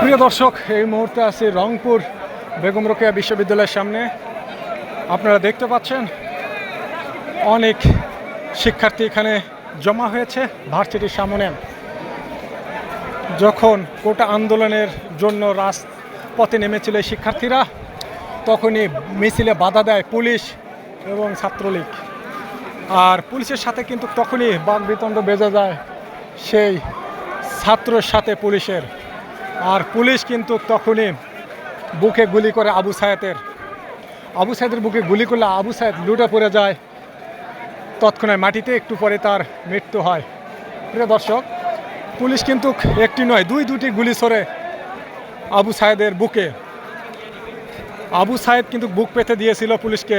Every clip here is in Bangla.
প্রিয় দর্শক, এই মুহূর্তে আছি রংপুর বেগম রোকেয়া বিশ্ববিদ্যালয়ের সামনে। আপনারা দেখতে পাচ্ছেন, অনেক শিক্ষার্থী এখানে জমা হয়েছে ভার্সিটির সামনে। যখন কোটা আন্দোলনের জন্য রাজপথে নেমেছিল এই শিক্ষার্থীরা, তখনই মিছিলে বাধা দেয় পুলিশ এবং ছাত্রলীগ। আর পুলিশের সাথে কিন্তু তখনই বাগবিতণ্ড বেজে যায় সেই ছাত্রের সাথে পুলিশের। আর পুলিশ কিন্তু তখনই বুকে গুলি করে আবু সায়েতের আবু সায়েদের বুকে গুলি করলে আবু সায়েদ লুটে পড়ে যায়। তৎক্ষণাৎ মাটিতে একটু পরে তার মৃত্যু হয়। প্রিয় দর্শক, পুলিশ কিন্তু একটি নয়, দুই দুটি গুলি সরে আবু সায়েদের বুকে। আবু সায়েদ কিন্তু বুক পেতে দিয়েছিল পুলিশকে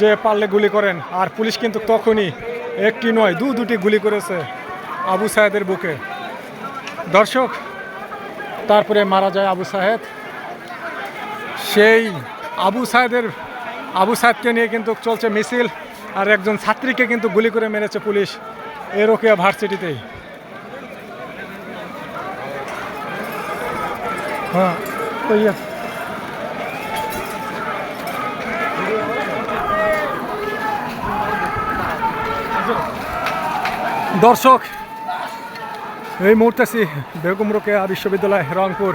যে পারলে গুলি করেন। আর পুলিশ কিন্তু তখনই একটি নয়, দু দুটি গুলি করেছে আবু সাহেদের বুকে। দর্শক তারপরে মারা যায় আবু সাহেদ সেই আবু সাহেদের আবু সাহেদকে নিয়ে কিন্তু চলছে মিছিল আর একজন ছাত্রীকে কিন্তু গুলি করে মেরেছে পুলিশ এরোকিয়া ভার্সিটিতেই। হ্যাঁ দর্শক এই মুহূর্তে আছি বেগম রোকেয়া বিশ্ববিদ্যালয় রংপুর।